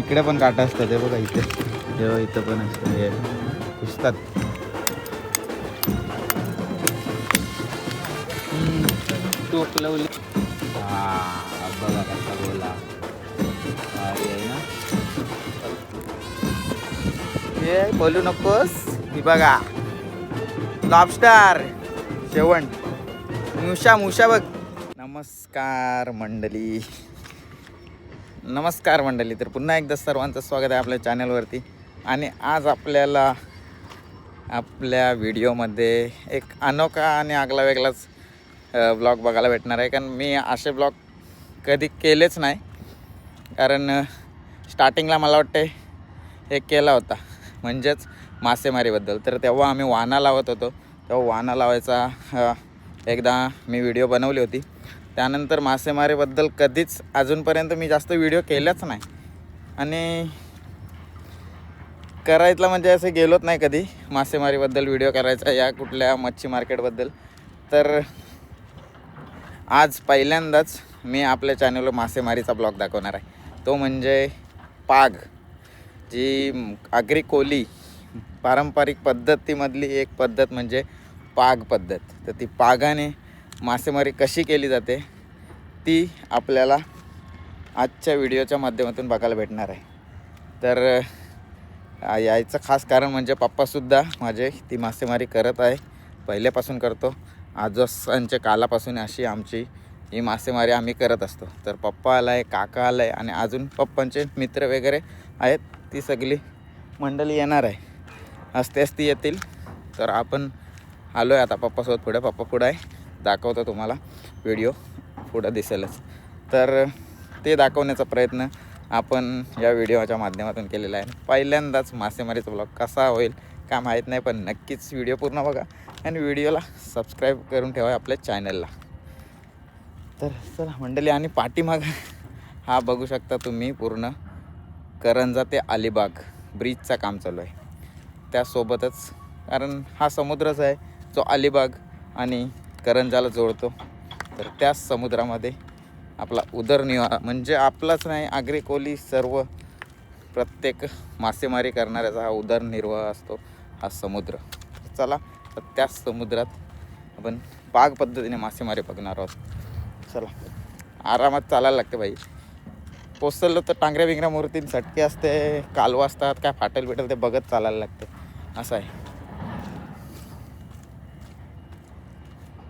इकडे पण काटा असतात हे बघा इथे. तेव्हा इथं पण असतं हे. पुसतात लावली. हा बघा कसा बोला भारी आहे ना? हे बोलू नकोस. ही बघा. लॉबस्टार शेवण मुशा मुशा बघ. नमस्कार मंडळी. नमस्कार मंडळी तर पुन्हा एकदा सर्वांचं स्वागत आहे आपल्या चॅनलवरती. आणि आज आपल्याला आपल्या व्हिडिओमध्ये एक अनोखा आणि आगला वेगळाच ब्लॉग बघायला भेटणार आहे. कारण मी असे ब्लॉग कधी केलेच नाही. कारण स्टार्टिंगला मला वाटते एक केला होता. म्हणजेच मासेमारीबद्दल. तर तेव्हा आम्ही वाना लावत होतो. तेव्हा वाना लावायचा एकदा मी व्हिडिओ बनवली होती. त्यानंतर मासेमारीबद्दल कधीच अजूनपर्यंत मी जास्त व्हिडिओ केलाच नाही. आणि करायला म्हणजे असं गेलोच नाही कधी मासेमारीबद्दल व्हिडिओ करायचा या कुठल्या मच्छी मार्केटबद्दल. तर आज पहिल्यांदाच मी आपल्या चॅनलवर मासेमारीचा ब्लॉग दाखवणार आहे. तो म्हणजे पाग जी आगरी कोली पारंपरिक पद्धतीमधली एक पद्धत म्हणजे पाग पद्धत. तर ती पागाने मासेमारी कशी केली जाते ती आपल्याला आजच्या व्हिडिओच्या माध्यमातून बघायला भेटणार आहे. तर यायचं खास कारण म्हणजे पप्पासुद्धा माझे ती मासेमारी करत आहे. पहिल्यापासून करतो. आजोसांच्या कालापासून अशी आमची ही मासेमारी आम्ही करत असतो. तर पप्पा आला आहे काका आला आहे आणि अजून पप्पांचे मित्र वगैरे आहेत. ती सगळी मंडळी येणार आहे. असते असती येतील. तर आपण आलो आहे आता पप्पासोबत पुढे. पप्पा पुढं आहे. दाखवतो तुम्हाला. व्हिडिओ पुढं दिसेलच. तर ते दाखवण्याचा प्रयत्न आपण या व्हिडिओच्या माध्यमातून केलेला आहे. पहिल्यांदाच मासेमारीचा ब्लॉग कसा होईल काय माहीत नाही पण नक्कीच व्हिडिओ पूर्ण बघा आणि व्हिडिओला सबस्क्राईब करून ठेवा आपल्या चॅनलला तर चला मंडळी आणि पाठीमाग हा बघू शकता तुम्ही पूर्ण. करंजा ते अलिबाग ब्रिजचा काम चालू आहे. त्यासोबतच कारण हा समुद्रच आहे जो अलिबाग आणि करंजाला जोडतो. तर त्याच समुद्रामध्ये आपला उदरनिर्वाह म्हणजे आपलाच नाही आगरी कोली सर्व प्रत्येक मासेमारी करणाऱ्याचा हा उदरनिर्वाह असतो हा समुद्र. चला तर त्याच समुद्रात आपण पाग पद्धतीने मासेमारी बघणार आहोत. चला. आरामात चालायला लागते बाई. पोचलं तर टांगऱ्या बिंगऱ्या मूर्ती चटके असते कालवा असतात काय फाटेल बिटेल ते बघत चालायला लागते. असं आहे.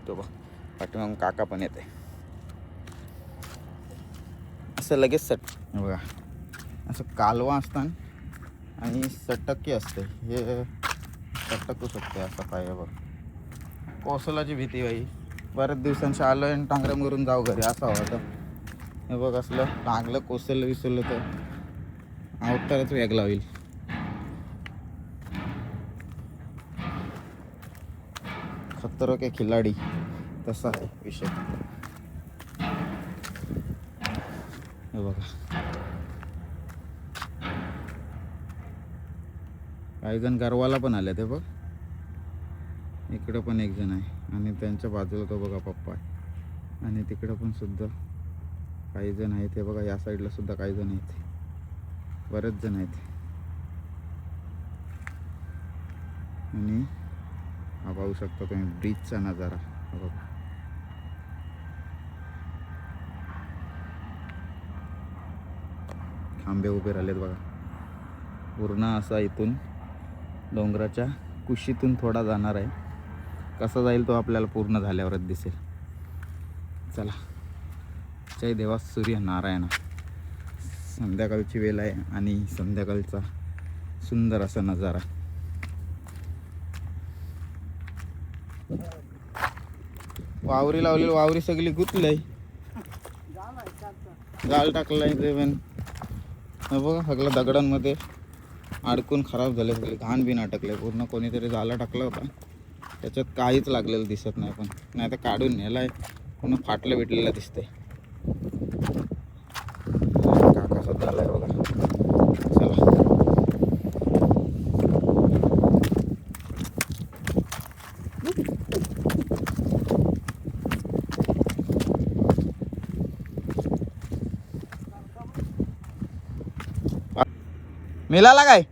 तो बघ. पाठीमागून काका पण येते असं लगेच सट बघा. असं कालवा असतात आणि सटकी असते. हे सटकू शकते असं काय बघ. कोसलाची भीती बाई. बऱ्याच दिवसांशी आलो आणि टांगऱ्या मरून जाऊ घरी असं होतं हे बघ असलं टांगलं कोसललं विसरलं तर अवतारच वेगळा होईल खतरो के खिलाडी. तसा आहे विषय. हे बघा. काही जण गरवाला पण आले ते बघ. इकडं पण एक जण आहे. आणि त्यांच्या बाजूला तो बघा पप्पा आहे. आणि तिकडं पण सुद्धा काही जण आहेत ते बघा. या साईडला सुद्धा काही जण आहेत. बरेच जण आहेत. आणि हा पाहू शकता तुम्ही ब्रिजचा नजारा. हा बघा. खांबे उभे राहिलेत बघा. पूर्ण असा इथून डोंगराच्या कुशीतून थोडा जाणार आहे. कसा जाईल तो आपल्याला पूर्ण झाल्यावरच दिसेल. चला. जय देवा सूर्य नारायणा. संध्याकाळची वेळ आहे आणि संध्याकाळचा सुंदर असा नजारा. वावरी लावलेली वावरी सगळी गुतलंय जाळ टाकलाय ते पण बघा सगळं दगडांमध्ये अडकून खराब झाले सगळे. घाण बिन अटकले पूर्ण कोणीतरी जाला टाकला होता. त्याच्यात काहीच लागलेलं दिसत नाही पण. नाही तर काढून नेलाय. पूर्ण फाटलं बिटलेलं दिसतंय काका सुद्धा आलाय बघा चला मिळाला काय?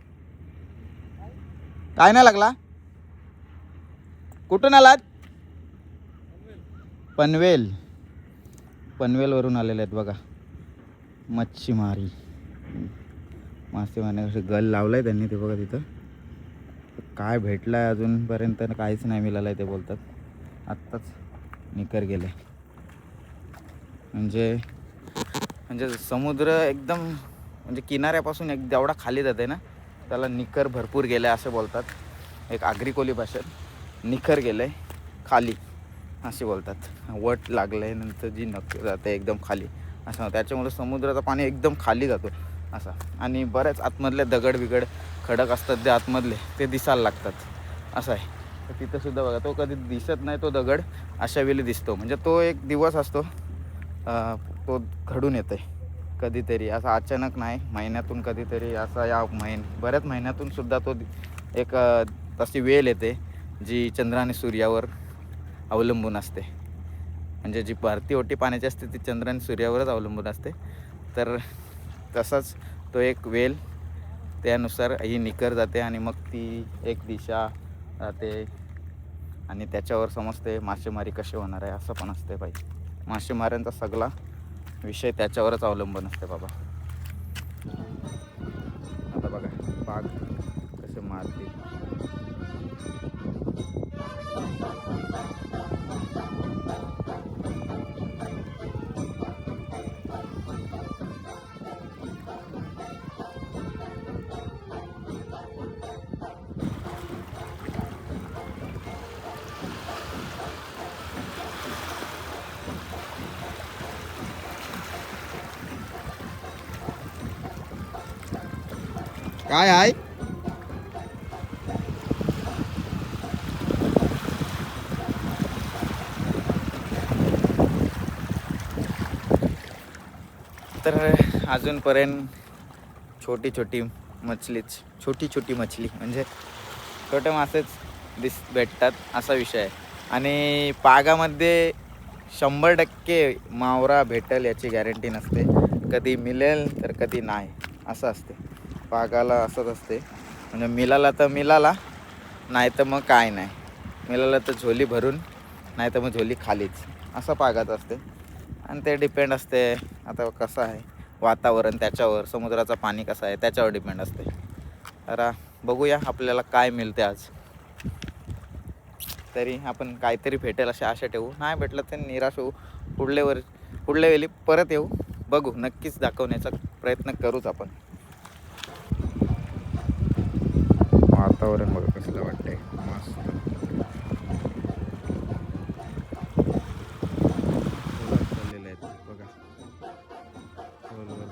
काय नाही लागला? कुठून आलात? पनवेल. पनवेलवरून आलेले आहेत बघा. मच्छीमारी. मासे गल गल लावलाय त्यांनी ते बघा तिथं. काय भेटलाय अजूनपर्यंत काहीच नाही मिळालं आहे ते बोलतात. आत्ताच निकर गेले. म्हणजे म्हणजे समुद्र एकदम म्हणजे किनाऱ्यापासून एक जेवढा खाली जाते ना त्याला निखर भरपूर गेलं आहे असं बोलतात. एक आगरी भाषेत निखर गेलं आहे खाली असे बोलतात. वट लागलं आहे नंतर जी नक जाते एकदम खाली असं. त्याच्यामुळे समुद्राचं पाणी एकदम खाली जातो असा. आणि बऱ्याच आतमधले दगड बिगड खडक असतात जे आतमधले ते दिसायला लागतात असं आहे. तर तिथंसुद्धा बघा तो कधी दिसत नाही तो दगड अशा वेळी दिसतो. म्हणजे तो एक दिवस असतो तो घडून येतो आहे कधीतरी असा अचानक नाही महिन्यातून कधीतरी असा या महिन बऱ्याच महिन्यातून सुद्धा तो एक तशी वेळ येते जी चंद्र आणि सूर्यावर अवलंबून असते. म्हणजे जी भरती ओटी पाण्याची असते ती चंद्र आणि सूर्यावरच अवलंबून असते. तर तसाच तो एक वेल त्यानुसार ही निकर जाते आणि मग ती एक दिशा राहते आणि त्याच्यावर समजते मासेमारी कशी होणार आहे असं पण असते पाहिजे मासेमाऱ्यांचा सगळा विषय त्याच्यावरच अवलंबून असते बाबा. आता बघा बाग कसे मारते काय आहे? तर अजूनपर्यंत छोटी छोटी मछलीच छोटी छोटी मछली म्हणजे छोटे मासेच दिस भेटतात असा विषय आहे. आणि पागामध्ये शंभर टक्के मावरा भेटेल याची गॅरंटी नसते. कधी मिळेल तर कधी नाही असं असते. पागाला असंच असते. म्हणजे मिळाला तर मिळाला नाही तर मग काय नाही. मिळालं तर झोली भरून नाही तर मग झोली खालीच. असं पागात असते. आणि ते डिपेंड असते. आता कसं आहे? वातावरण त्याच्यावर समुद्राचं पाणी कसं आहे त्याच्यावर डिपेंड असते. तर बघूया आपल्याला काय मिळते आज. तरी आपण काहीतरी भेटेल अशी आशा ठेवू. नाही भेटलं तर निराश होऊ. पुढल्या वर पुढल्या वेळी परत येऊ. बघू. नक्कीच दाखवण्याचा प्रयत्न करूच आपण. वातावरण बघा कसलं वाटतंय. मस्त. चाललेलं बघा. खोलवर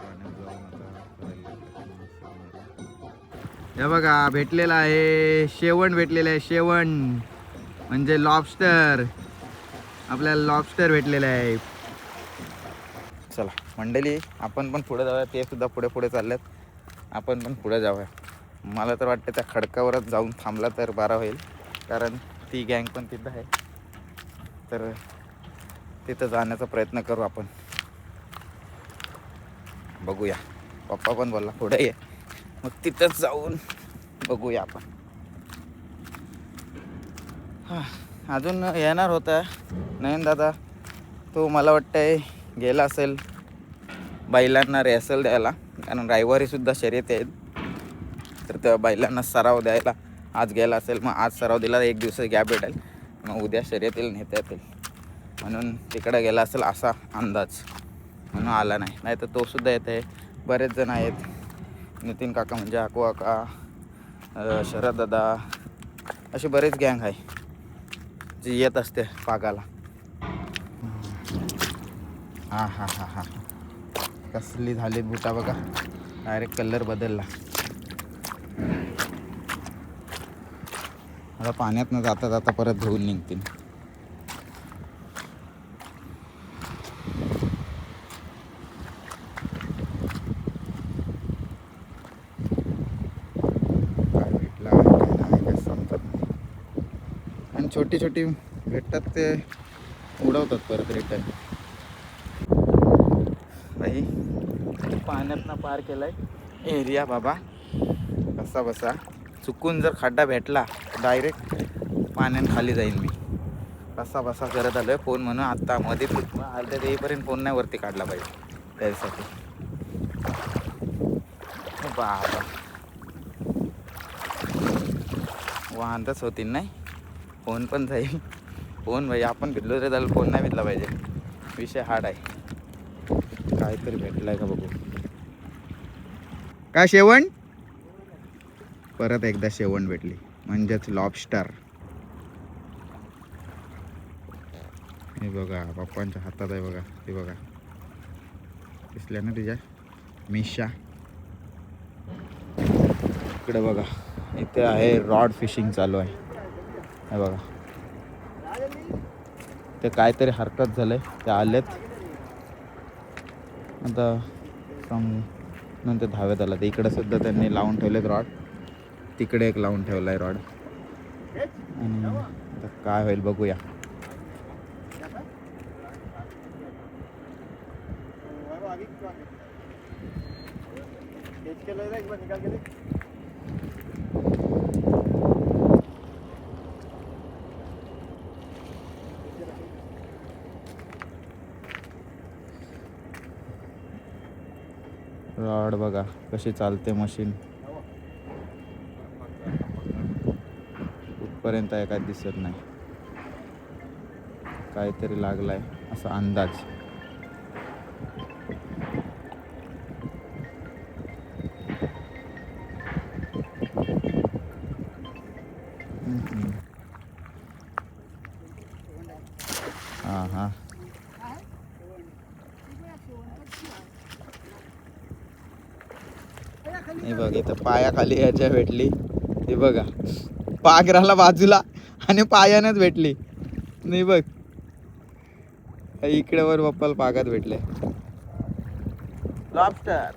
हे बघा भेटलेला आहे. शेवण भेटलेलं आहे. शेवण. म्हणजे लॉबस्टर आपल्याला लॉबस्टर भेटलेलं आहे. चला मंडळी आपण पण पुढे जाऊया. ते सुद्धा पुढे पुढे चालल्यात आपण पण पुढे जाऊया. मला तर वाटतं त्या खडकावरच जाऊन थांबला तर बरा होईल. कारण ती गँग पण तिथं आहे. तर तिथं जाण्याचा प्रयत्न करू आपण. बघूया. पप्पा पण बोलला पुढे ये. मग तिथंच जाऊन बघूया आपण. हां अजून येणार होता. नयन दादा तो मला वाटतंय गेला असेल. बैलांना रेसल द्यायला. कारण रविवारीसुद्धा शर्यत आहेत. तर त्या बैलांना सराव द्यायला आज गेला असेल मग आज सराव दिला एक दिवस गॅप भेटेल. मग उद्या शर्यतील नेता येतील म्हणून तिकडे गेला असेल असा अंदाज. म्हणून आला नाही. नाही तर तोसुद्धा येत आहे. बरेच जण आहेत. नितीन काका म्हणजे आकू काका शरद दादा असे बरेच गँग आहे. जे येत असते पागाला. हां हां हां हां. कसली झाली बुटा बघा. डायरेक्ट कलर बदलला. आता पाण्यात न जाता जाता परत धुवून निघतील. आणि छोटी छोटी भेटतात ते उडवतात परत रिटर्न बाई पाण्यातनं पार केलाय. एरिया बाबा. बसा बसा. चुकून जर खड्डा भेटला डायरेक्ट पाण्याने खाली जाईन मी. बसा बसा करत आलो आहे फोन म्हणून. आत्ता मध्ये अर्ध्या येईपर्यंत फोन नाही वरती काढला पाहिजे. त्यासाठी. बाबा. वाहनच होतील नाही. फोन पण जाईल. फोन भाई आपण भेटलो तरी त्याला फोन नाही भेटला पाहिजे. विषय हार्ड आहे. काहीतरी भेटलाय का बघू. काय शेवण? परत एकदा शेवण भेटली. म्हणजेच लॉबस्टर हे बघा पप्पांच्या हातात आहे बघा ते बघा. दिसल्या ना तिच्या? मिशा. इकडे बघा इथे आहे रॉड फिशिंग चालू आहे. हे बघा. ते काहीतरी हरकत झालं आहे ते आलेत. आता सम नंतर धावेत आला ते इकडे सुद्धा त्यांनी लावून ठेवलेत रॉड तिकडे एक लावून ठेवला आहे रॉड. आणि आता काय होईल बघूया. रॉड बघा कशी चालते मशीन. कुठपर्यंत आहे काय दिसत नाही. काहीतरी लागलाय असा अंदाज. हा हा बघ इथं पायाखाली याच्या भेटली. हे बघा. पागराला बाजूला आणि पायानंच भेटली. नाही बघ. इकडे वर पप्पाला पागात भेटले. लॉबस्टर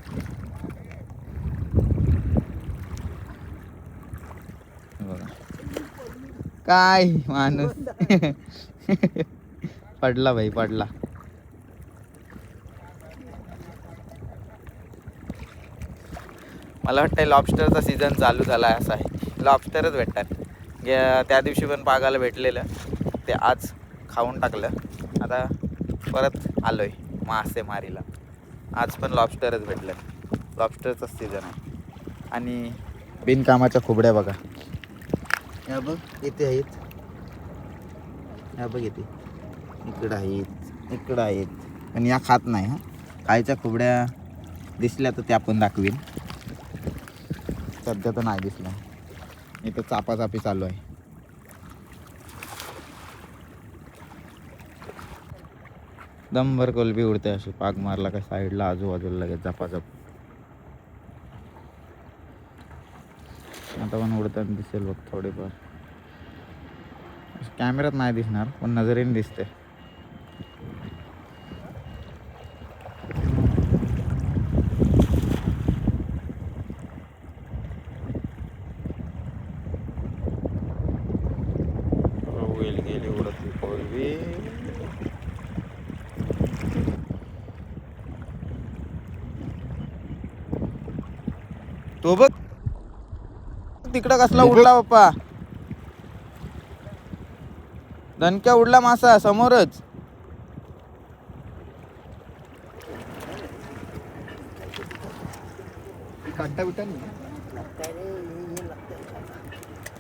काय माणूस. पडला भाई पडला. मला वाटतं लॉबस्टरचा सीझन चालू झाला आहे असा आहे. लॉबस्टरच भेटतात. गे- त्या दिवशी पण पागाला भेटलेलं. ते आज खाऊन टाकलं. आता परत आलो आहे मासेमारीला आज पण लॉबस्टरच भेटलं. लॉबस्टरचाच सीझन आहे. आणि बिनकामाच्या खुबड्या बघा. या बघ इथे आहेत. या बघ इथे. इकडं आहेत इकडं आहेत. पण या खात नाही हां. खायच्या खोबड्या दिसल्या तर त्या पण दाखवीन. सध्या तर नाही दिसल्या. इथं चापाचापी चालू आहे. दमभर कोलबी उडते अशी पाक मारला का साईडला आजूबाजूला लगेच झपाझप. आता पण उडताना दिसेल बघ थोडेफार. कॅमेऱ्यात नाही दिसणार पण नजरेने दिसते गेली गेली उडत ती कोलबी तो बघ तिकडं कसला उडला बाप्पा? दणक्या उडला मासा समोरच.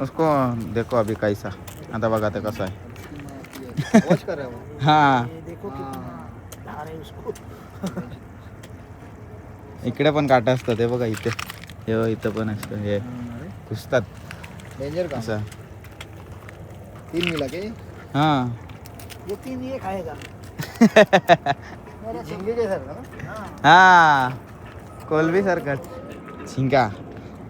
उसको देखो अभी कैसा. आता बघा ते कसं आहे. है. इकडे पण काटा असतात हे बघा इथे. हे इथं पण असतं हे. घुसतात. डेंजर का? असं. तीन मिला के? हा. ये तीन ये खाएगा मेरा झिंगे के सर ना? हा. कोलबी सारखंच शिंका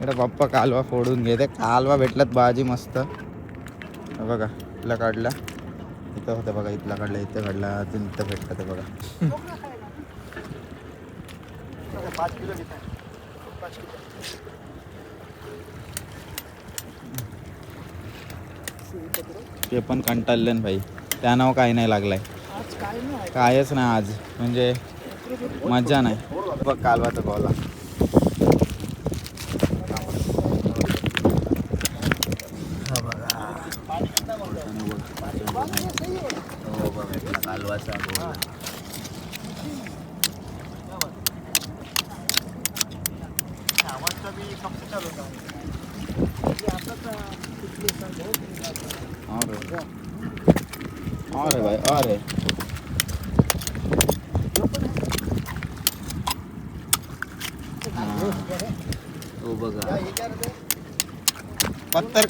इकडे पप्पा कालवा फोडून घेते. कालवा भेटलात भाजी मस्त. हे बघा इथला काढला. इथं होतं बघा इथला काढला इथं काढला. अजून इथं भेटलं ते बघा. पाँच किलो है पाँच किलो. ते पण कंटाळले ना भाई. त्या नाव काही नाही लागलाय. कायच नाही आज. म्हणजे मजा नाही. बघ कालवाचा कॉला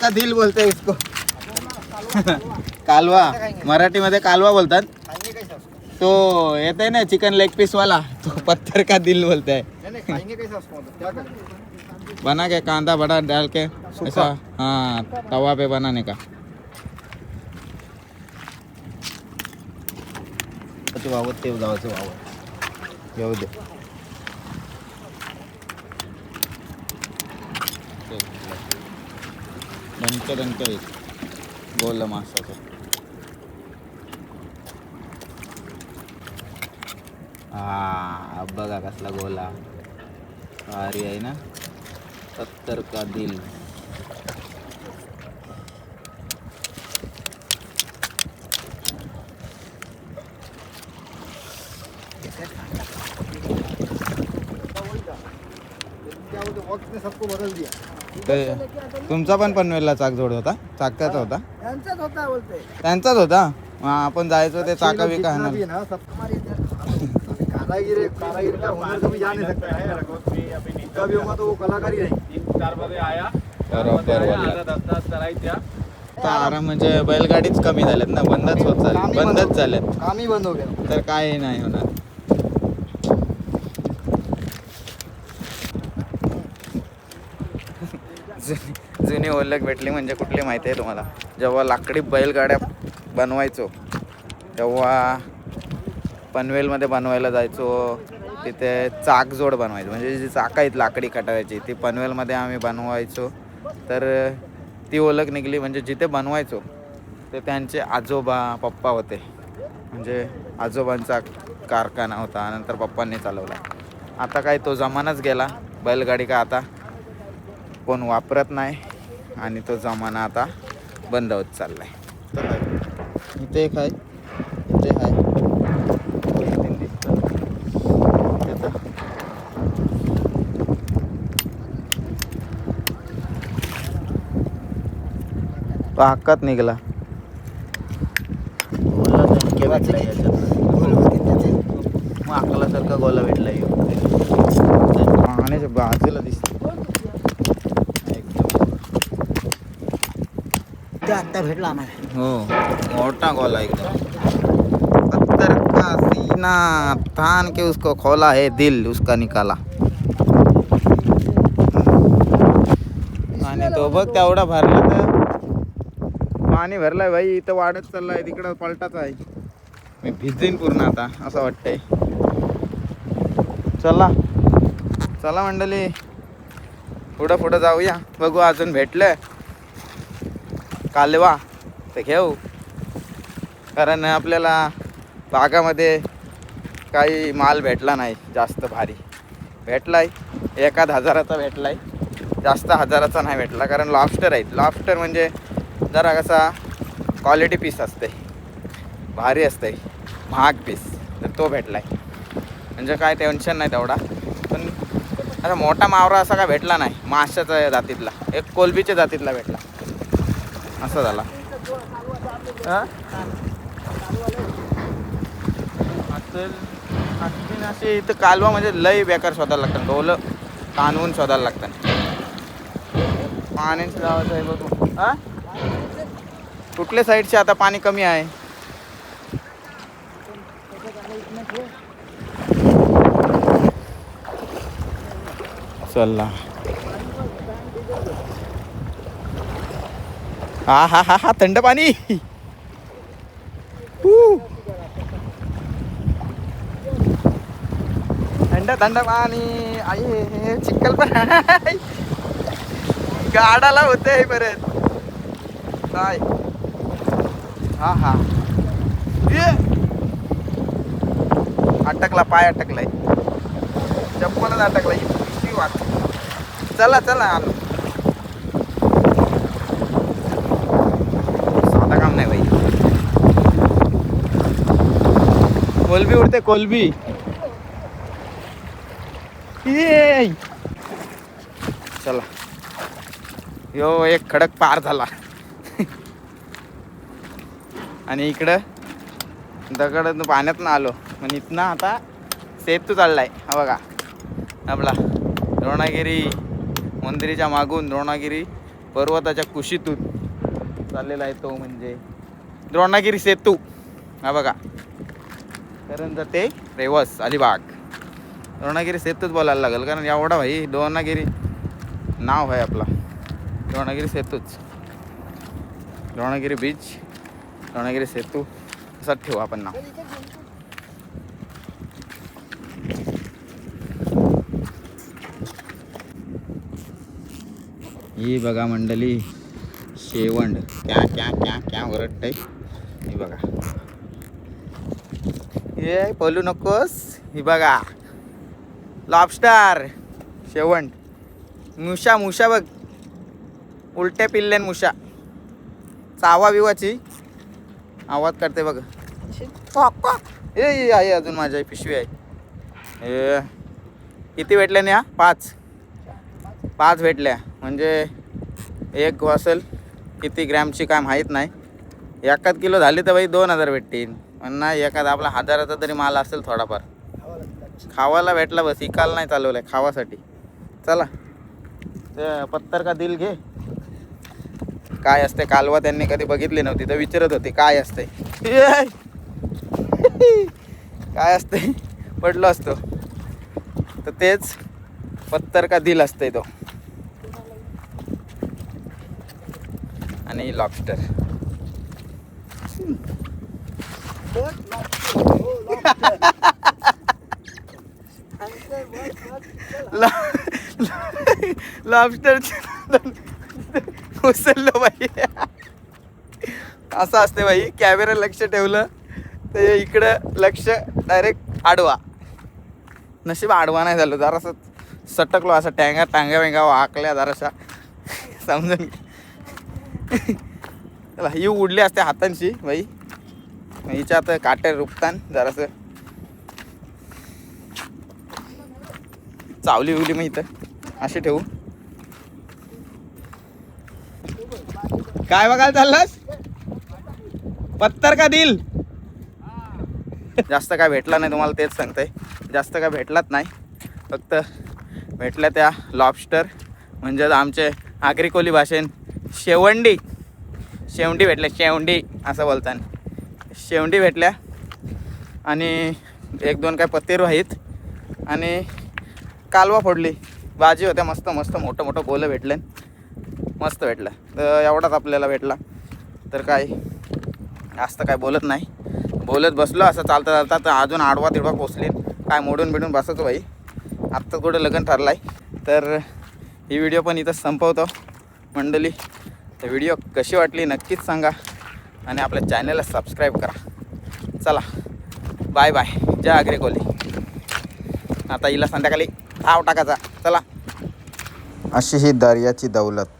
का दिल बोलते हैं इसको। कालवा, मराठीमध्ये कालवा बोलतात. खाएँगे कैसे उसको तो येते ना चिकन लेग पीस वाला तो पत्थर का दिल बोलते हैं. बना के कांदा, बड़ा डाल के, ऐसा हाँ तवा पे बनाने का. वावत ते जावाचं वावत येऊ दे. दणक दणक गोल मासाचं हा बघा कसला गोला भारी आहे ना? सत्तर का दिल. सबको बदल दिया. ते तुमचा पण पनवेलला चाकजोड होता? चाकाचा होता? यांचाच होता बोलते. त्यांचाच होता? हा, आपण जायचो ते चाका बिका कारागिर कारागिर का हुनर कभी जा नहीं सकता है। कभी होगा तो वो कलाकारी नहीं बरोबर बोलला. आता आराम म्हणजे बैलगाडीच कमी झाल्यात ना बंदच होत काम बंद बंदच झाल्यात काम ही बंद हो गया. तर काय नाही होणार. ओळख भेटली म्हणजे कुठली माहिती आहे तुम्हाला? जेव्हा लाकडी बैलगाड्या बनवायचो तेव्हा पनवेलमध्ये बनवायला जायचो तिथे चाकजोड बनवायचो. म्हणजे जी चाकं आहेत लाकडी कटाऱ्याची ती पनवेलमध्ये आम्ही बनवायचो. तर ती ओळख निघली म्हणजे जिथे बनवायचो ते त्यांचे आजोबा पप्पा होते. म्हणजे आजोबांचा कारखाना होता नंतर पप्पांनी चालवला. आता काय तो जमानाच गेला बैलगाडी का आता कोण वापरत नाही. आणि तो जमाना आता बंद होत चाललाय. इथे एक आहे. इथे आहे. तो हक्कात निघाला. मग गोला भेटला पाण्याच्या बाजूला दिसतो एकदम आत्ता भेटला आम्हाला. हो मोठा खोला एकदम पत्थर का सीना थान के उसको खोला है दिल उसका निकाला. आणि तो बघ तेवढा भरला तर. पाणी भरलाय भाई इथं वाढत चाललाय तिकडं पलटाच आहे. मी भिजेन पूर्ण आता असं वाटतंय. चला. चला मंडळी. पुढं पुढं जाऊया. बघू अजून भेटलं कालवा ते घेऊ. कारण आपल्याला बागामध्ये काही माल भेटला नाही जास्त भारी. भेटला आहे एखाद हजाराचा भेटला आहे जास्त हजाराचा नाही भेटला कारण लॉबस्टर आहेत. लॉबस्टर म्हणजे जरा कसा क्वालिटी पीस असते. भारी असते. महाग पीस तर तो भेटला आहे म्हणजे काय टेन्शन नाही तेवढा. पण असा मोठा मावरा असा काय भेटला नाही. माशाचा जातीतला. एक कोलबीच्या जातीतला भेटला. असं झाला. असेल असे इथं कालवा म्हणजे लय बेकार शोधायला लागतात. डोलं कानवून शोधायला लागतात. पाण्याचं गावाचं आहे बघू. कुठल्या साईडचे आता पाणी कमी आहे? चला हा हा हा हा थंड पाणी. थंड थंड पाणी. आई हे चिखल पण गाडाला होते परत. काय? हा हा. अटकला पाय अटकलाय. चप्पलच अटकलाय. चला चला आलो साधा काम नाही भाई कोलबी उडते कोलबी. ये चला. यो एक खडक पार झाला. आणि इकडं दगड पाण्यात ना आलो. पण इथनं आता सेतू चाललाय. हा बघा. आपला द्रोणागिरी मंदिराच्या मागून द्रोणागिरी पर्वताच्या कुशीतून चाललेला आहे तो म्हणजे द्रोणागिरी सेतू. हा बघा. करंजा ते रेवस अलिबाग. रोणागिरी सेतूच बोलायला लागेल कारण एवढा भाई द्रोणागिरी नाव आहे आपला. रोणागिरी सेतूच रोणागिरी बीच रोणागिरी सेतू असंच ठेवू आपण नाव. ही बघा मंडळी शेवंड. क्या क्या क्या क्या ओरडतंय ही बघा. हे पलू नकोस. ही बघा. लॉबस्टार शेवंट मुशा मुशा बघ. उलट्या पिल्ल्यान मुशा. चावा बिवाची. आवाज करते बघ. ए आहे अजून माझ्या. पिशवी आहे. ए. किती भेटल्या ना पाच. पाच भेटल्या. म्हणजे एक असेल किती ग्रॅमची काय माहीत नाही. एकाच किलो झाली तर बाई दोन हजार भेटतील. पण नाही एखाद आपला हजाराचा तरी माल असेल थोडाफार. खावायला भेटला बस इकाल नाही चालवलाय खावासाठी. चला. ते पत्तर का दिल घे. काय असते कालवा त्यांनी कधी बघितली नव्हती तर विचारत होती काय असते! काय असते? पडलो असतो. तर तेच पत्तर का दिल असते तो. आणि लॉबस्टर लॉबस्टर उचललो बाई. असं असते बाई. कॅमेरा लक्ष ठेवलं तर इकडं लक्ष डायरेक्ट आडवा. नशीब आडवा नाही झालो. जरासं सटकलो. असं टँगा टांगा वेंगा वाकल्या जराशा. समजून चला ही उडली असते हातांशी बाई. हिच्या काटे रुपतान जरासं. चावली बिवली मग इथं. अशी ठेवू. काय बघायला चाललास? पत्तर का दिल? जास्त काय भेटला नाही तुम्हाला तेच सांगतंय. जास्त काय भेटलाच नाही. फक्त भेटल्या त्या लॉबस्टर म्हणजेच आमचे आग्रिकोली भाषेन शेवंडी. शेवंडी भेटले शेवंडी असं बोलताना. शेवंडी भेटल्या आणि एक दोन काय पत्तेरू आहेत. आणि कालवा फोडली. भाजी होत्या मस्त मस्त मोठं मोठं गोलं भेटलं. मस्त भेटलं. तर एवढाच आपल्याला भेटला. तर काय जास्त काय बोलत नाही. बोलत बसलो असं चालता चालता तर अजून आडवा तिडवा पोचली. काय मोडून बिडून बसतो बाई आत्ता कुठं लग्न ठरलं आहे तर ही व्हिडिओ पण इथं संपवतो. मंडळी तर व्हिडिओ कशी वाटली नक्कीच सांगा. आणि आपल्या चॅनलला सबस्क्राईब करा. चला बाय बाय. जय आग्रे कोली आता हिला संध्याकाळी आव टाकायचा. चला. अशी ही दर्याची दौलत.